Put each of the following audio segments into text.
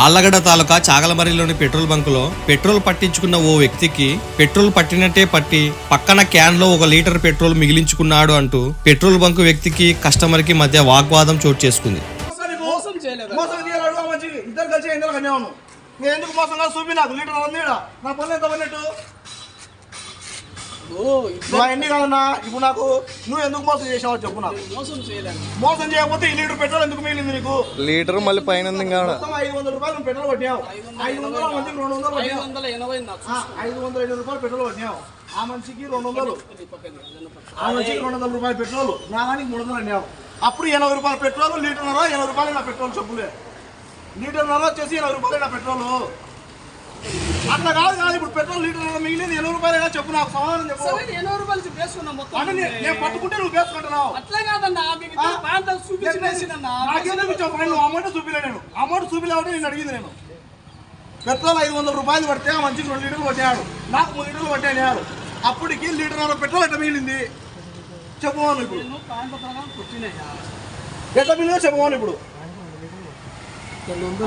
ఆళ్ళగడ్డ తాలూకా చాగలమరిలోని పెట్రోల్ బంకులో పెట్రోల్ పట్టించుకున్న ఓ వ్యక్తికి పెట్రోల్ పట్టినట్టే పట్టి పక్కన క్యాన్లో ఒక లీటర్ పెట్రోల్ మిగిలించుకున్నాడు అంటూ పెట్రోల్ బంకు వ్యక్తికి కస్టమర్కి మధ్య వాగ్వాదం చోటు చేసుకుంది. ఎందుకు మోసం చూపి నాకు. లీటర్ నా పనులు ఎంత నువ్వు ఎన్ని కాదన్నా ఇప్పుడు నాకు నువ్వు ఎందుకు మోసం చేసావో చెప్పు నాకు. మోసం చేయలేదు మోసం చేయకపోతే ఈ లీటర్ పెట్రోల్ ఎందుకు మిగిలింది నీకు? లీటర్ మళ్ళీ పైన ఐదు వందల రూపాయలు పెట్రోల్ పట్టినావు ఐదు వందల మంచికి రెండు వందలు ఐదు వందల ఎనభై ఐదు వందల ఐదు రూపాయలు పెట్రోల్ పట్టినావు ఆ మనిషికి రెండు వందలు. ఆ మనిషికి రెండు వందల రూపాయలు పెట్రోల్. నా దానికి మూడు వందలు అన్నావు. అప్పుడు ఎనభై రూపాయలు పెట్రోల్ లీటర్న్నర ఎనభై రూపాయలు నా పెట్రోల్ చెప్పులే లీటర్న్నర వచ్చేసి ఎనభై రూపాయలు నా పెట్రోల్. అట్లా కాదు కాదు ఇప్పుడు పెట్రోల్ లీటర్ మిగిలింది ఎనభై రూపాయలు చెప్పు నాకు సమాధానం చెప్పు. ఎనభై రూపాయలు ఇచ్చి వేసుకున్నాం మొత్తం. అంటే నే- నేను పట్టుకుంటే నువ్వు వేసుకుంటున్నావు అట్లా కాదన్నా మీకు ఇద్దరు ప్యాంట్ చూపించి వేసినన్నా నాకేందుకు ఇచ్చావు పైన నువ్వు అమౌంట్ చూపిలే నేను. అమౌంట్ చూపిలేవంటే నేను అడిగింది నేను. పెట్రోల్ ఐదు వందల రూపాయలు పడితే ఆ మంచికి రెండు లీటర్లు పట్టాడు నాకు మూడు లీటర్లు పట్టాడు అప్పటికి లీటర్ పెట్రోల్ ఎట్లా మిగిలింది? చెప్పమను ఇప్పుడు. ఎట్లా మిగిలిందో చెప్పమను ఇప్పుడు.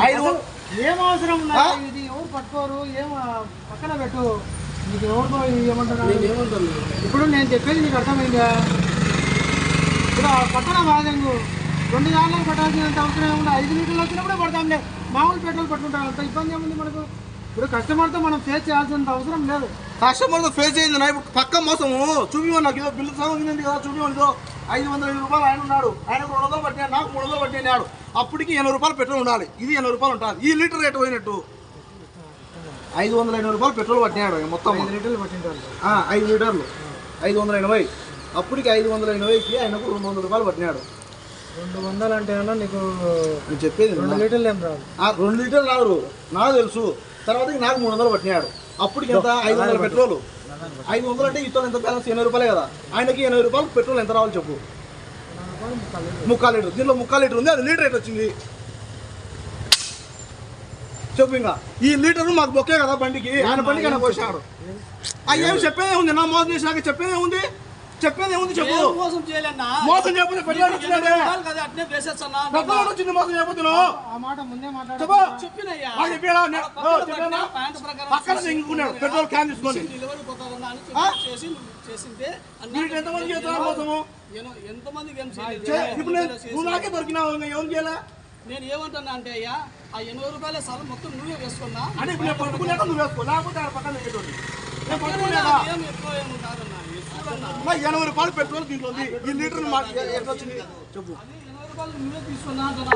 ఐదు ఏం అవసరం పట్టుకోరు ఏం పక్కన పెట్టు. నీకు ఎవరికో ఏమంటున్నారు నేను ఏమంటాను? ఇప్పుడు నేను చెప్పేది నీకు అర్థమైందా? ఇప్పుడు పక్కన బాధంగు రెండు దాంట్లో పట్టాల్సినంత అవసరం ఏముంది? ఐదు లీటర్లు వచ్చినప్పుడే పడతాంలే మామూలు పెట్రోల్ పట్టుకుంటాం అంత ఇబ్బంది ఏముంది మనకు? ఇప్పుడు కస్టమర్తో మనం ఫేస్ చేయాల్సినంత అవసరం లేదు. కస్టమర్తో ఫేస్ నా ఇప్పుడు పక్క మోసము. చూపిమని నాకు ఏదో బిల్లు సంబంధించింది కదా చూపిమని ఇదో. ఐదు వందల రూపాయలు ఆయన ఉన్నాడు. ఆయనకు రెండు వందలు పట్టినాడు నాకు మూడు వందలు పట్టినాడు. అప్పటికి ఎనభై రూపాయలు పెట్రోల్ ఉండాలి. ఇది ఎనభై రూపాయలు ఉంటుంది ఈ లీటర్ రేటు పోయినట్టు. ఐదు వందల ఎనభై రూపాయలు పెట్రోల్ పట్టినాడు మొత్తం. ఐదు లీటర్లు పట్టింటారు ఆ, ఐదు లీటర్లు. ఐదు వందల ఎనభై. అప్పటికి ఐదు వందల ఎనభైకి ఆయనకు రెండు వందల రూపాయలు పట్టినాడు. రెండు వందలు అంటే నీకు నేను చెప్పేది రెండు. లీటర్లు ఏం రాదు. రెండు లీటర్లు రాదు. నాకు తెలుసు. తర్వాత నాకు మూడు వందలు పట్టినాడు. అప్పటికి ఎంత? ఐదు వందల పెట్రోల్. ఐదు వందలు అంటే ఇతను ఎంత బ్యాలెన్స్? ఎనభై రూపాయలే కదా. ఆయనకి ఎనభై రూపాయలు పెట్రోల్ ఎంత రావాలి చెప్పు. ముక్కాలు లీటర్. దీంట్లో ముక్కాలు లీటర్ ఉంది. అది లీటర్ రేట్ వచ్చింది. చెప్పు ఇంకా. ఈ లీటర్ మాకు బొక్కే కదా బండికి. ఆయన బండికి ఆయన పోసాడు అయ్యేం చెప్పేదే ఉంది? నా మోసం చేసినాక చెప్పేదే ఉంది? చెప్పేదే ఉంది చెప్పు. మోసం చేయలేన్నా? మోసం చేయకపోతే కదా? అట్నే వచ్చింది మోసం చేయకపోతే ఆ మాట ముందే మాట్లాడు. చెప్పు. చెప్పినయ్యా. ఆ చెప్పాడా? నే- ఓ, చెప్పాడా? ప్యాంట్ ప్రకారం పక్కన ఇంకున్నాడు పెట్రోల్ క్యాన్ తీసుకొని. నిలబడి పోతారన్నా అని ఆ? చెప్పి చేసి నువ్వు చేసింటే అన్నా మీరు ఎంతమంది మోసము? ఏం చేయలేదు. ఇప్పుడు నువ్వు నాకే దొరికినావు. ఇంకా ఏం చేయాలా? నేను ఏమంటున్నా అంటే అయ్యా ఆ ఎనభై రూపాయల సార్ మొత్తం నువ్వే వేసుకున్నా. అంటే ఇప్పుడు నేను పట్టుకున్నాక నువ్వు వేసుకో లేకపోతే ఆడ పక్కన పెట్టేటోడి నేను పట్టుకున్నాక ఏం ఎక్కువ ఏమి కాదన్నా ఎక్కువన్నా. మా ఎనభై రూపాయలు పెట్రోల్ దీంట్లో ఉంది. ఈ లీటర్ మా ఎట్లా వచ్చింది? చెప్పు. ఎనభై రూపాయలు నువ్వే తీసుకున్నా అంటున్నా.